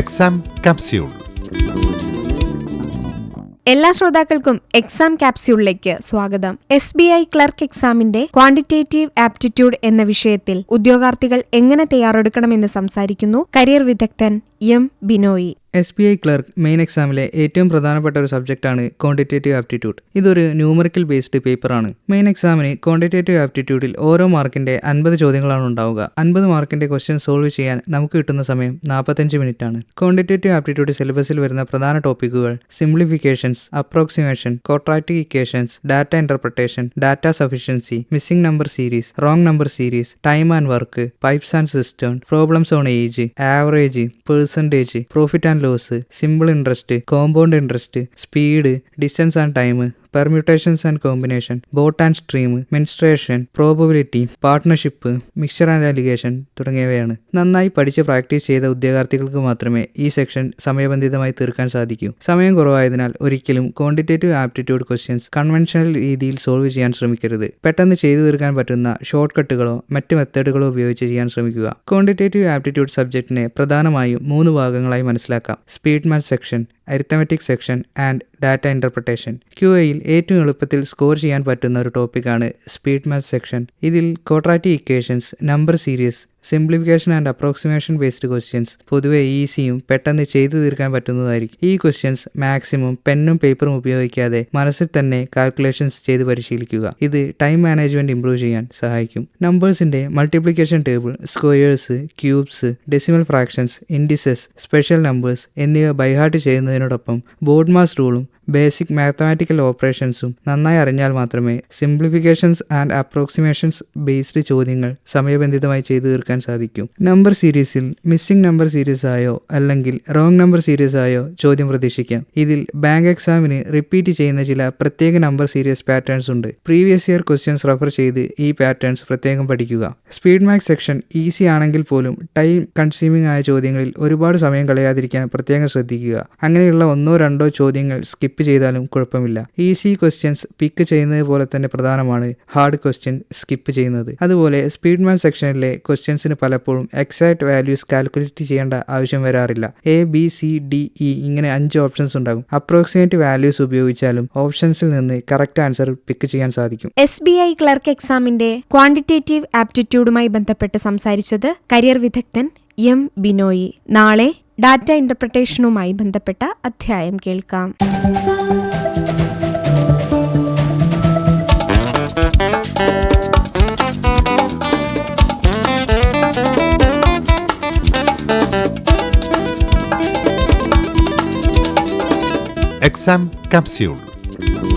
exam capsule എല്ലാ ശ്രോതാക്കൾക്കും exam ക്യാപ്സ്യൂളിലേക്ക് സ്വാഗതം എസ് ബി ഐ ക്ലർക്ക് എക്സാമിന്റെ ക്വാണ്ടിറ്റേറ്റീവ് ആപ്റ്റിറ്റ്യൂഡ് എന്ന വിഷയത്തിൽ ഉദ്യോഗാർത്ഥികൾ എങ്ങനെ തയ്യാറെടുക്കണമെന്ന് സംസാരിക്കുന്നു കരിയർ വിദഗ്ധൻ M Binoy S B I clerk main എക്സാമിലെ ഏറ്റവും പ്രധാനപ്പെട്ട ഒരു സബ്ജക്റ്റാണ് ക്വാണ്ടിറ്റേറ്റീവ് ആപ്റ്റിറ്റ്യൂഡ് ഇതൊരു ന്യൂമറിക്കൽ ബേസ്ഡ് പേപ്പറാണ് മെയിൻ എക്സാമിന് ക്വാണ്ടിറ്റേറ്റീവ് ആപ്റ്റിറ്റ്യൂഡിൽ ഓരോ മാർക്കിന്റെ അൻപത് ചോദ്യങ്ങളാണ് ഉണ്ടാവുക അൻപത് മാർക്കിന്റെ ക്വസ്റ്റ്യൻ സോൾവ് ചെയ്യാൻ നമുക്ക് കിട്ടുന്ന സമയം നാൽപ്പത്തഞ്ച് മിനിറ്റ് ആണ് ക്വാണ്ടിറ്റേറ്റീവ് ആപ്റ്റിറ്റ്യൂഡ് സിലബസിൽ വരുന്ന പ്രധാന ടോപ്പിക്കുകൾ simplifications approximation quadratic equations data interpretation data sufficiency missing number series wrong number series time and work pipes and cistern problems on age average person percentage, profit and loss, simple interest, compound interest, speed, distance and time, permutations and combination boat and stream mensuration probability partnership mixture and alligation തുടങ്ങിയവയാണ് നന്നായി പഠിച്ച് practice ചെയ്ത ഉദ്യോഗാർത്ഥികൾക്ക് മാത്രമേ ഈ section സമയബന്ധിതമായി തീർക്കാൻ സാധിക്കൂ സമയം കുറവായതിനാൽ ഒരിക്കലും ക്വാണ്ടിറ്റേറ്റീവ് ആപ്റ്റിറ്റ്യൂഡ് ക്വസ്റ്റ്യൻസ് കൺവെൻഷണൽ രീതിയിൽ സോൾവ് ചെയ്യാൻ ശ്രമിക്കരുത് പെട്ടെന്ന് ചെയ്തു തീർക്കാൻ പറ്റുന്ന ഷോർട്ട് കട്ടുകളോ മറ്റ് മെത്തേഡുകളോ ഉപയോഗിച്ച് ചെയ്യാൻ ശ്രമിക്കുക ക്വാണ്ടിറ്റേറ്റീവ് ആപ്റ്റിറ്റ്യൂഡ് സബ്ജക്റ്റിനെ പ്രധാനമായും മൂന്ന് ഭാഗങ്ങളായി മനസ്സിലാക്കാം speed maths section arithmetic section and data interpretation Q എയിൽ ഏറ്റവും എളുപ്പത്തിൽ സ്കോർ ചെയ്യാൻ പറ്റുന്ന ഒരു ടോപ്പിക്കാണ് സ്പീഡ് മാത്സ് സെക്ഷൻ ഇതിൽ quadratic equations number series simplification and approximation based questions പൊതുവെ ഈസിയും പെട്ടെന്ന് ചെയ്തു തീർക്കാൻ പറ്റുന്നതായിരിക്കും ഈ ക്വസ്റ്റ്യൻസ് മാക്സിമം പെന്നും പേപ്പറും ഉപയോഗിക്കാതെ മനസ്സിൽ തന്നെ കാൽക്കുലേഷൻസ് ചെയ്ത് പരിശീലിക്കുക ഇത് ടൈം മാനേജ്മെന്റ് ഇംപ്രൂവ് ചെയ്യാൻ സഹായിക്കും നമ്പേഴ്സിന്റെ multiplication table squares cubes decimal fractions indices special numbers എന്നിവ ബൈഹാർട്ട് ചെയ്യുന്നതിനോടൊപ്പം ബോർഡ് മാസ് റൂളും ബേസിക് മാത്തമാറ്റിക്കൽ ഓപ്പറേഷൻസും നന്നായി അറിഞ്ഞാൽ മാത്രമേ സിംപ്ലിഫിക്കേഷൻസ് ആൻഡ് അപ്രോക്സിമേഷൻസ് ബേസ്ഡ് ചോദ്യങ്ങൾ സമയബന്ധിതമായി ചെയ്തു തീർക്കാൻ സാധിക്കൂ നമ്പർ സീരീസിൽ മിസ്സിംഗ് നമ്പർ സീരീസ് ആയോ അല്ലെങ്കിൽ റോങ് നമ്പർ സീരീസ് ആയോ ചോദ്യം പ്രതീക്ഷിക്കാം ഇതിൽ ബാങ്ക് എക്സാമിന് റിപ്പീറ്റ് ചെയ്യുന്ന ചില പ്രത്യേക നമ്പർ സീരീസ് പാറ്റേൺസ് ഉണ്ട് പ്രീവിയസ് ഇയർ ക്വസ്റ്റ്യൻസ് റെഫർ ചെയ്ത് ഈ പാറ്റേൺസ് പ്രത്യേകം പഠിക്കുക സ്പീഡ് മാക്സ് സെക്ഷൻ ഈസി ആണെങ്കിൽ പോലും ടൈം കൺസ്യൂമിംഗ് ആയ ചോദ്യങ്ങളിൽ ഒരുപാട് സമയം കളയാതിരിക്കാൻ പ്രത്യേകം ശ്രദ്ധിക്കുക അങ്ങനെയുള്ള ഒന്നോ രണ്ടോ ചോദ്യങ്ങൾ സ്കിപ്പ് സ്കിപ്പ് ചെയ്താലും കുഴപ്പമില്ല ഈസി ക്വസ്റ്റ്യൻസ് പിക്ക് ചെയ്യുന്നത് പോലെ തന്നെ പ്രധാനമാണ് ഹാർഡ് ക്വസ്റ്റ്യൻ സ്കിപ്പ് ചെയ്യുന്നത് അതുപോലെ സ്പീഡ് മാൻ സെക്ഷനിലെ ക്വസ്റ്റ്യൻസിന് പലപ്പോഴും എക്സാക്ട് വാല്യൂസ് കാൽക്കുലേറ്റ് ചെയ്യേണ്ട ആവശ്യം വരാറില്ല A B C D E ഇങ്ങനെ അഞ്ച് ഓപ്ഷൻസ് ഉണ്ടാകും അപ്രോക്സിമേറ്റ് വാല്യൂസ് ഉപയോഗിച്ചാലും ഓപ്ഷൻസിൽ നിന്ന് കറക്റ്റ് ആൻസർ പിക്ക് ചെയ്യാൻ സാധിക്കും എസ് ബി ഐ ക്ലർക്ക് എക്സാമിന്റെ ക്വാണ്ടിറ്റേറ്റീവ് ആപ്റ്റിറ്റ്യൂഡുമായി ബന്ധപ്പെട്ട് സംസാരിച്ചത് കരിയർ വിദഗ്ധൻ എം ബിനോയി നാളെ ഡാറ്റ ഇന്റർപ്രിട്ടേഷനുമായി ബന്ധപ്പെട്ട അധ്യായം കേൾക്കാം എക്സാം കാപ്സ്യൂൾ